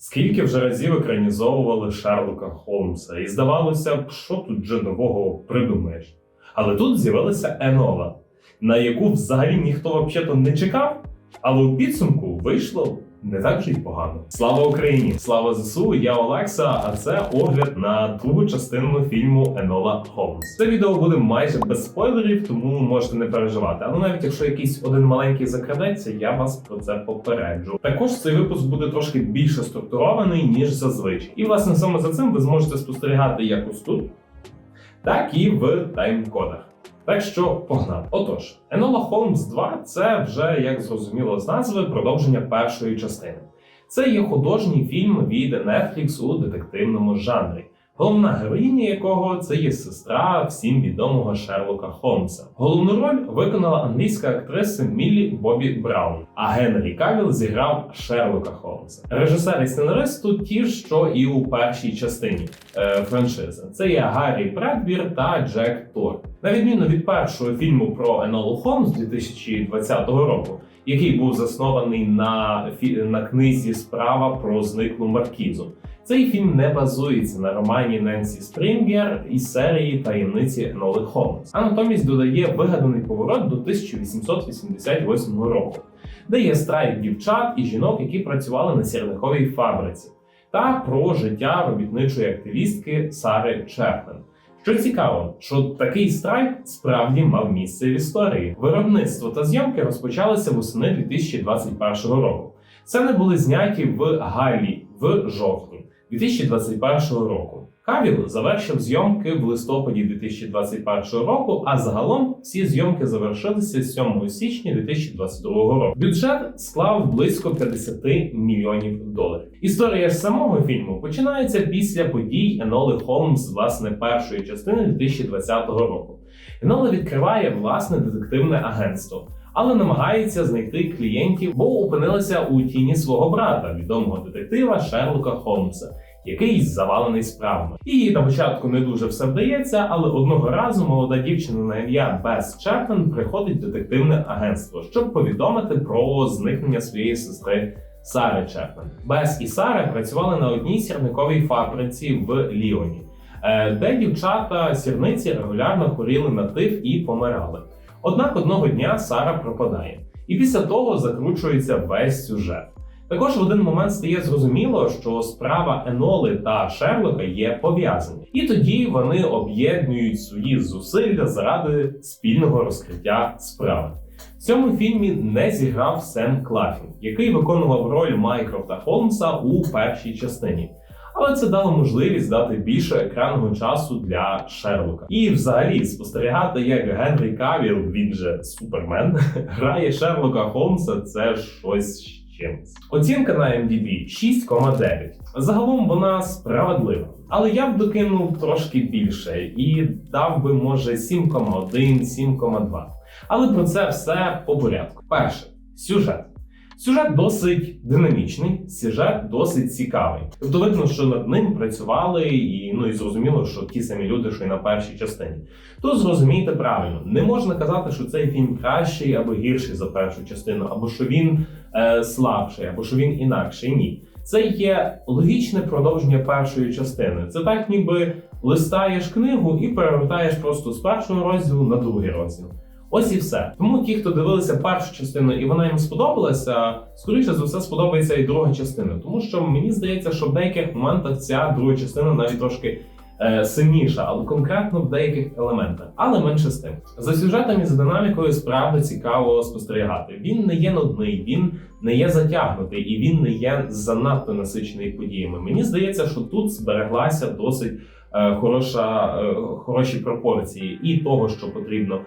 Скільки вже разів екранізовували Шерлока Холмса, і здавалося б, що тут вже нового придумаєш. Але тут з'явилася Енола, на яку взагалі ніхто взагалі не чекав, але у підсумку вийшло не так вже й погано. Слава Україні! Слава ЗСУ! Я Олекса, а це огляд на другу частину фільму Енола Холмс. Це відео буде майже без спойлерів, тому можете не переживати. Але навіть якщо якийсь один маленький закрадеться, я вас про це попереджу. Також цей випуск буде трошки більше структурований ніж зазвичай. І власне саме за цим ви зможете спостерігати як ось тут, так і в тайм-кодах. Так що погнали. Отож, Енола Холмс 2 це вже, як зрозуміло з назви, продовження першої частини. Це є художній фільм від Netflix у детективному жанрі. Головна героїня якого це є сестра всім відомого Шерлока Холмса. Головну роль виконала англійська актриса Міллі Бобі Браун, а Генрі Кавіл зіграв Шерлока Холмса. Режисер і сценарист тут ті, що і у першій частині е, франшизи. Це є Гаррі Бредбір та Джек Тор. На відміну від першого фільму про Енолу Холмс 2020 року, який був заснований на, на книзі Справа про зниклу маркізу. Цей фільм не базується на романі Ненсі Спрінгер із серії таємниці Еноли Холмс, а натомість додає вигаданий поворот до 1888 року, де є страйк дівчат і жінок, які працювали на сірниковій фабриці, та про життя робітничої активістки Сари Чеплен. Що цікаво, що такий страйк справді мав місце в історії. Виробництво та зйомки розпочалися восени 2021 року. Сцени були зняті в Галі в жовтні 2021 року. Кавіл завершив зйомки в листопаді 2021 року, а загалом всі зйомки завершилися 7 січня 2022 року. Бюджет склав близько 50 мільйонів доларів. Історія ж самого фільму починається після подій Еноли Холмс, власне, першої частини 2020 року. Енола відкриває власне детективне агентство. Але намагається знайти клієнтів, бо опинилася у тіні свого брата, відомого детектива Шерлока Холмса, який завалений справами. Їй на початку не дуже все вдається, але одного разу молода дівчина на ім'я Бес Чеплен приходить в детективне агентство, щоб повідомити про зникнення своєї сестри Сари Чеплен. Бес і Сара працювали на одній сірниковій фабриці в Ліоні, е, де дівчата сірниці регулярно хворіли на тиф і помирали. Однак одного дня Сара пропадає, і після того закручується весь сюжет. Також в один момент стає зрозуміло, що справа Еноли та Шерлока є пов'язані, і тоді вони об'єднують свої зусилля заради спільного розкриття справи. В цьому фільмі не зіграв Сем Клафін, який виконував роль Майкрофта Холмса у першій частині. Але це дало можливість дати більше екранного часу для Шерлока. І взагалі спостерігати, як Генрі Кавіл, він же Супермен, грає Шерлока Холмса, це щось чимось. Оцінка на MDB 6,9. Загалом вона справедлива. Але я б докинув трошки більше і дав би, може, 7,1, 7,2. Але про це все по порядку. Перше, сюжет. Сюжет досить динамічний, сюжет досить цікавий. Тобто видно, що над ним працювали, і ну і зрозуміло, що ті самі люди, що й на першій частині. То зрозумійте правильно, не можна казати, що цей фільм кращий або гірший за першу частину, або що він е, слабший, або що він інакший. Ні. Це є логічне продовження першої частини. Це так, ніби листаєш книгу і перевертаєш просто з першого розділу на другий розділ. Ось і все. Тому ті, хто дивилися першу частину і вона їм сподобалася, скоріше за все сподобається і друга частина. Тому що мені здається, що в деяких моментах ця друга частина навіть трошки е, сильніша, але конкретно в деяких елементах. Але менше з тим. За сюжетом і за динамікою справді цікаво спостерігати. Він не є нудний, він не є затягнутий і він не є занадто насичений подіями. Мені здається, що тут збереглася досить е, хороша, е, хороші пропорції і того, що потрібно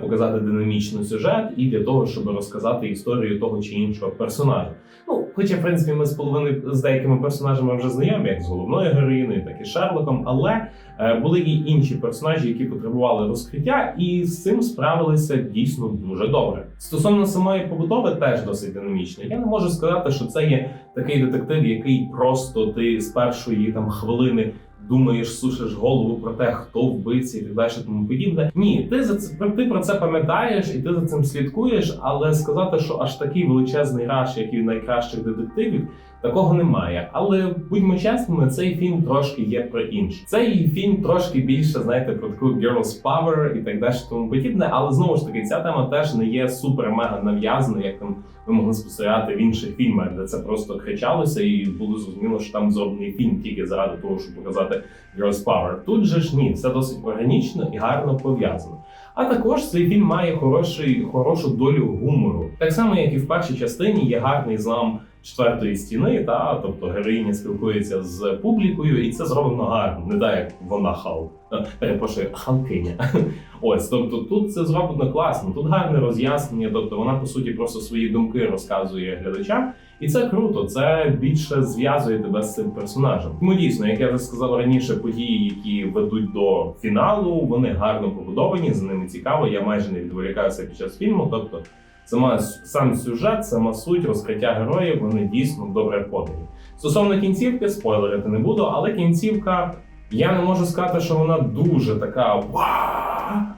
показати динамічний сюжет, і для того, щоб розказати історію того чи іншого персонажа. Ну, хоча, в принципі, ми з половиною з деякими персонажами вже знайомі, як з головною героїною, так і Шерлоком, але е, були і інші персонажі, які потребували розкриття, і з цим справилися дійсно дуже добре. Стосовно самої побудови, теж досить динамічно. Я не можу сказати, що це є такий детектив, який просто ти з першої там хвилини думаєш, сушиш голову про те, хто вбивця і далі, тому подібне. Ні, ти за це ти про це пам'ятаєш і ти за цим слідкуєш, але сказати, що аж такий величезний раш, як і в найкращих детективів, Такого немає. Але будьмо чесними, цей фільм трошки є про інше. Цей фільм трошки більше, знаєте, про таку girls power і так далі, тому подібне. Але знову ж таки, ця тема теж не є супер-мега нав'язаною, як там ви могли спостерігати в інших фільмах, де це просто кричалося, і було зрозуміло, що там зроблений фільм тільки заради того, щоб показати girls power. Тут же ж ні, все досить органічно і гарно пов'язано. А також цей фільм має хороший, хорошу долю гумору. Так само, як і в першій частині, є гарний злам четвертої стіни, та тобто героїня спілкується з публікою, і це зроблено гарно, не так, як вона Халк. Перепрошую, Халкиня. Ось, тобто тут це зроблено класно. Тут гарне роз'яснення, тобто вона по суті просто свої думки розказує глядачам. І це круто, це більше зв'язує тебе з цим персонажем. Тому дійсно, як я вже сказав раніше, події, які ведуть до фіналу, вони гарно побудовані, за ними цікаво. Я майже не відволікаюся під час фільму. Тобто, сама сам сюжет, сама суть розкриття героїв, вони дійсно добре подані. Стосовно кінцівки, спойлерити не буду, але кінцівка. Я не можу сказати, що вона дуже така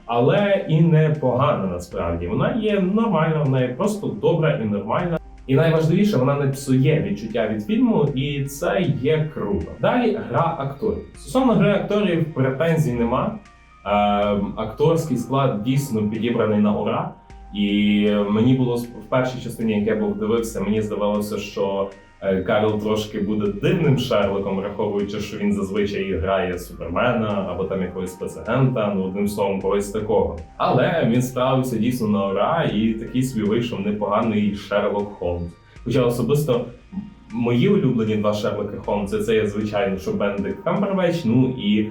але і не погана насправді. Вона є нормальна, вона є просто добра і нормальна. І найважливіше, вона не псує відчуття від фільму, і це є круто. Далі гра акторів. Стосовно гри акторів претензій нема. Ем, акторський склад дійсно підібраний на ура. І мені було в першій частині, як я був дивився, мені здавалося, що е, Карл трошки буде дивним Шерлоком, враховуючи, що він зазвичай грає Супермена або там якогось спецагента, ну одним словом, когось такого. Але він справився дійсно на ура, і такий собі вийшов непоганий Шерлок Холмс. Хоча особисто мої улюблені два Шерлоки Холмса це звичайно, що Бендик Камбербеч, ну і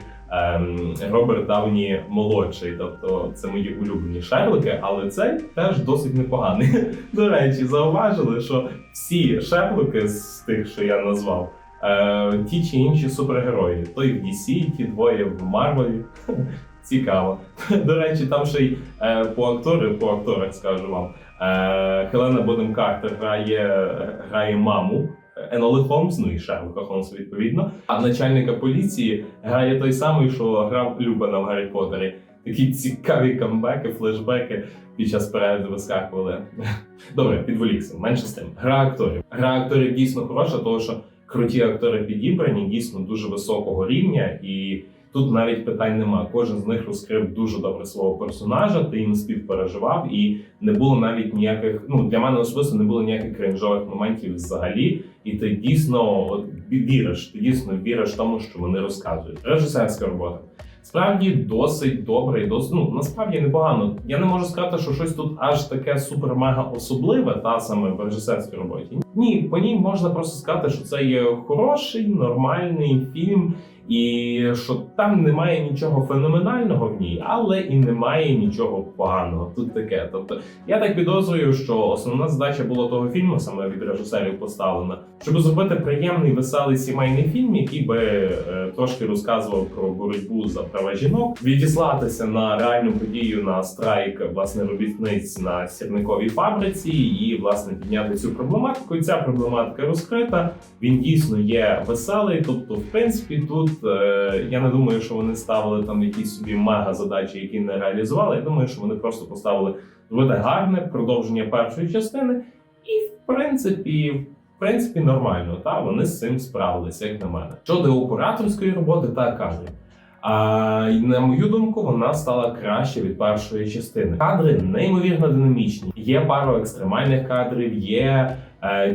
Роберт Дауні молодший. Тобто це мої улюблені Шерлоки, але цей теж досить непоганий. До речі, зауважили, що всі Шерлоки з тих, що я назвав, е, ті чи інші супергерої. Той в DC, ті двоє в Марвелі. Цікаво. До речі, там ще й е, по актори, по акторах скажу вам. Е, Хелена Бодем Картер грає, грає маму Еноли Холмс, ну і Шерлока Холмса відповідно. А начальника поліції грає той самий, що грав Любана в Гаррі Поттері. Такі цікаві камбеки, флешбеки під час перегляду вискакували. Добре, підволікся. Менше з тим. Гра акторів. Гра акторів дійсно хороша, тому що круті актори підібрані, дійсно дуже високого рівня, і тут навіть питань нема. Кожен з них розкрив дуже добре свого персонажа, ти їм співпереживав, і не було навіть ніяких. Ну для мене особисто не було ніяких кринжових моментів взагалі. І ти дійсно віриш, ти дійсно віриш тому, що вони розказують. Режисерська робота. Справді досить добре і досить ну насправді непогано. Я не можу сказати, що щось тут аж таке супер-мега особливе, та саме в режисерській роботі. Ні, по ній можна просто сказати, що це є хороший, нормальний фільм, і що там немає нічого феноменального в ній, але і немає нічого поганого. Тут таке. Тобто, я так підозрюю, що основна задача була того фільму, саме від режисерів поставлена, щоб зробити приємний веселий сімейний фільм, який би е, трошки розказував про боротьбу за права жінок, відіслатися на реальну подію на страйк власне робітниць на сірниковій фабриці, і власне підняти цю проблематику. Ця проблематика розкрита. Він дійсно є веселий. Тобто, в принципі, тут я не думаю, що вони ставили там якісь собі мега задачі, які не реалізували. Я думаю, що вони просто поставили зробити гарне продовження першої частини, і в принципі. В принципі, нормально, та вони з цим справилися, як на мене. Щодо операторської роботи та кадрів. А на мою думку, вона стала краще від першої частини. Кадри неймовірно динамічні. Є пару екстремальних кадрів, є е,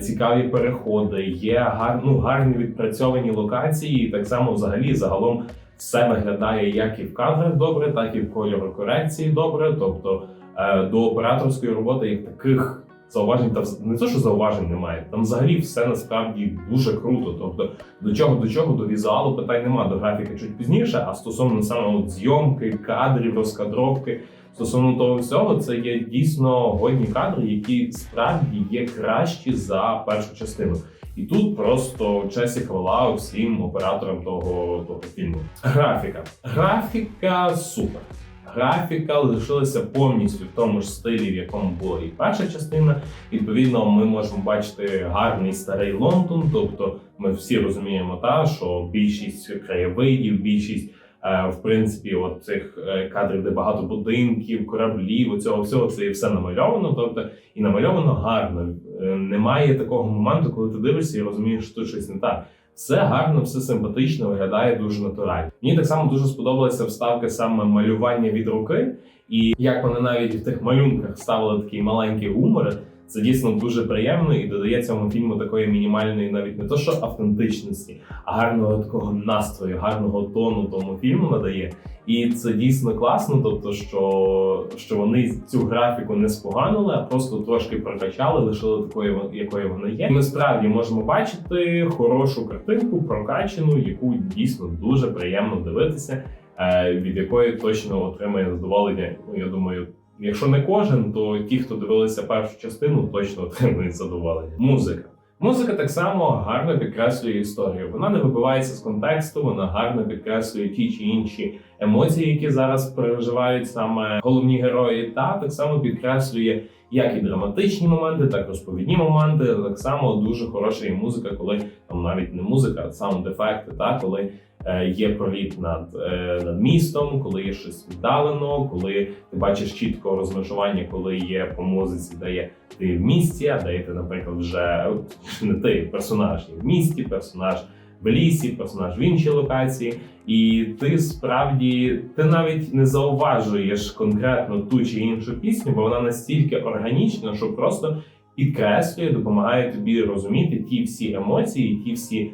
цікаві переходи, є гар, ну, гарні відпрацьовані локації. І так само, взагалі, загалом все виглядає як і в кадрах добре, так і в кольорокорекції добре. Тобто е, до операторської роботи як таких. Зауважень та не те, що зауважень немає. Там взагалі все насправді дуже круто. Тобто до чого до чого до візуалу питань нема, до графіки чуть пізніше. А стосовно саме от зйомки, кадрів, розкадровки, стосовно того всього, це є дійсно годні кадри, які справді є кращі за першу частину. І тут просто честь і хвала всім операторам того, того фільму. Графіка. Графіка супер. Графіка лишилася повністю в тому ж стилі, в якому була і перша частина. Відповідно, ми можемо бачити гарний старий Лондон. Тобто, ми всі розуміємо, та що більшість краєвидів, більшість. Е, В принципі, от цих е, кадрів, де багато будинків, кораблів, оцього всього це все намальовано. Тобто і намальовано гарно. Е, Немає такого моменту, коли ти дивишся і розумієш, що щось не так. Все гарно, все симпатично, виглядає дуже натурально. Мені так само дуже сподобалися вставки саме малювання від руки, і як вони навіть в тих малюнках ставили такий маленький гумор. Це дійсно дуже приємно і додає цьому фільму такої мінімальної, навіть не то що автентичності, а гарного такого настрою, гарного тону тому фільму надає. І це дійсно класно, тобто, що, що вони цю графіку не споганили, а просто трошки прокачали, лишили такою, якою вона є. Ми справді можемо бачити хорошу картинку, прокачану, яку дійсно дуже приємно дивитися, е, від якої точно отримає задоволення. Ну я думаю. Якщо не кожен, то ті, хто дивилися першу частину, точно отримують задоволення. Музика. Музика так само гарно підкреслює історію. Вона не вибивається з контексту, вона гарно підкреслює ті чи інші емоції, які зараз переживають саме головні герої, та так само підкреслює як і драматичні моменти, так і розповідні моменти. Так само дуже хороша і музика, коли там навіть не музика, а саунд-ефекти, та коли є проліт над, е, над містом, коли є щось віддалено, коли ти бачиш чітко розмежування, коли є по музиці, де є ти в місті, а де ти, наприклад, вже не ти персонаж є в місті, персонаж в лісі, персонаж в іншій локації, і ти справді ти навіть не зауважуєш конкретно ту чи іншу пісню, бо вона настільки органічна, що просто підкреслює, допомагає тобі розуміти ті всі емоції, ті всі е,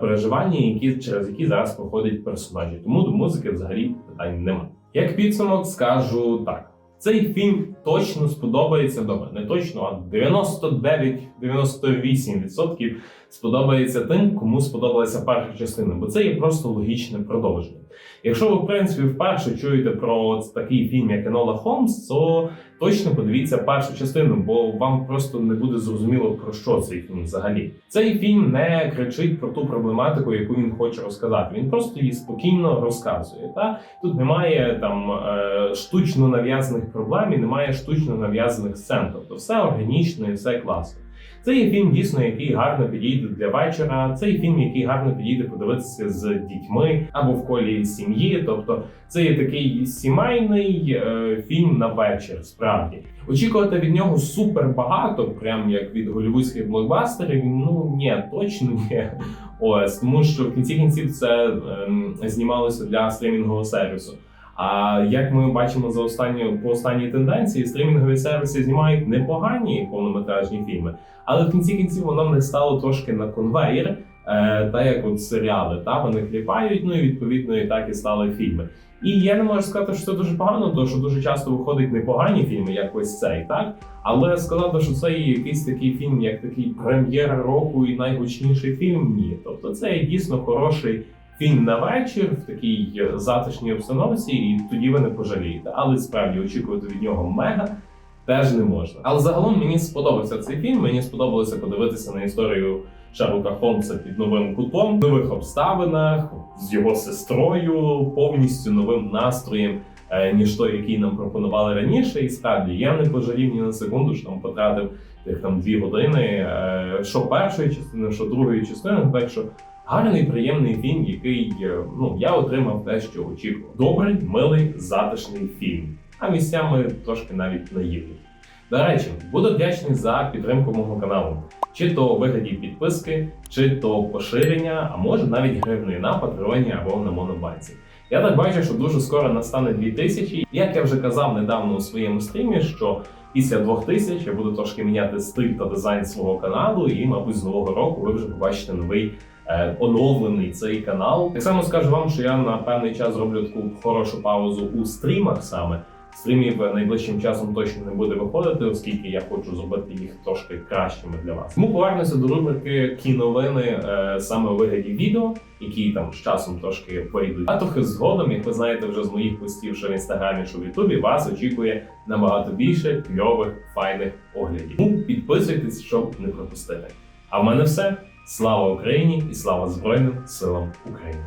переживання, які через які зараз проходять персонажі. Тому до музики взагалі питань немає. Як підсумок скажу так. Цей фільм точно сподобається добре. Не точно, а 99-98% сподобається тим, кому сподобалася перша частина, бо це є просто логічне продовження. Якщо ви, в принципі, вперше чуєте про такий фільм, як Енола Холмс, то точно подивіться першу частину, бо вам просто не буде зрозуміло про що цей фільм взагалі. Цей фільм не кричить про ту проблематику, яку він хоче розказати. Він просто її спокійно розказує. Та тут немає там е, штучно нав'язаних проблем і немає штучно нав'язаних сцен. Тобто все органічно і все класно. Це є фільм, дійсно, який гарно підійде для вечора. Це є фільм, який гарно підійде подивитися з дітьми або в колі сім'ї. Тобто, це є такий сімейний е, фільм на вечір. Справді очікувати від нього супер багато, прям як від голівудських блокбастерів. Ну ні, точно ні. Ось тому, що в кінці кінців це ем, знімалося для стрімінгового сервісу. А як ми бачимо за останню по останній тенденції, стрімінгові сервіси знімають непогані повнометражні фільми, але в кінці кінців воно не стало трошки на конвейер, е, та як от серіали, та вони кліпають, ну і відповідно і так і стали фільми. І я не можу сказати, що це дуже погано, тому що дуже часто виходять непогані фільми, як ось цей, так але сказати, що це є якийсь такий фільм, як такий прем'єр року і найгучніший фільм. Ні, тобто це є дійсно хороший фільм на вечір в такій затишній обстановці, і тоді ви не пожалієте. Але справді очікувати від нього мега теж не можна. Але загалом мені сподобався цей фільм. Мені сподобалося подивитися на історію Шерлока Холмса під новим кутом, в нових обставинах з його сестрою, повністю новим настроєм. е, Ніж той, який нам пропонували раніше, і справді я не пожалів ні на секунду, що там потратив тих там дві години, е, що першої частини, що другої частини. Так що Гарний, приємний фільм, який е, ну я отримав те, що очікував. Добрий, милий, затишний фільм. А місцями трошки навіть наївний. До речі, буду вдячний за підтримку мого каналу, чи то у вигляді підписки, чи то поширення, а може навіть гривнею на патреоні або на монобанці. Я так бачу, що дуже скоро настане 2000. Як я вже казав недавно у своєму стрімі, що після 2000 я буду трошки міняти стиль та дизайн свого каналу, і, мабуть, з нового року ви вже побачите новий оновлений цей канал. Так само скажу вам, що я на певний час зроблю таку хорошу паузу у стрімах саме. Стрімів найближчим часом точно не буде виходити, оскільки я хочу зробити їх трошки кращими для вас. Тому повернуся до рубрики кіновини е, саме у вигляді відео, які там з часом трошки вийдуть. А трохи згодом, як ви знаєте, вже з моїх постів, що в інстаграмі, що в Ютубі, вас очікує набагато більше кльових файних оглядів. Тому підписуйтесь, щоб не пропустити. А в мене все. Слава Україні і слава Збройним силам України!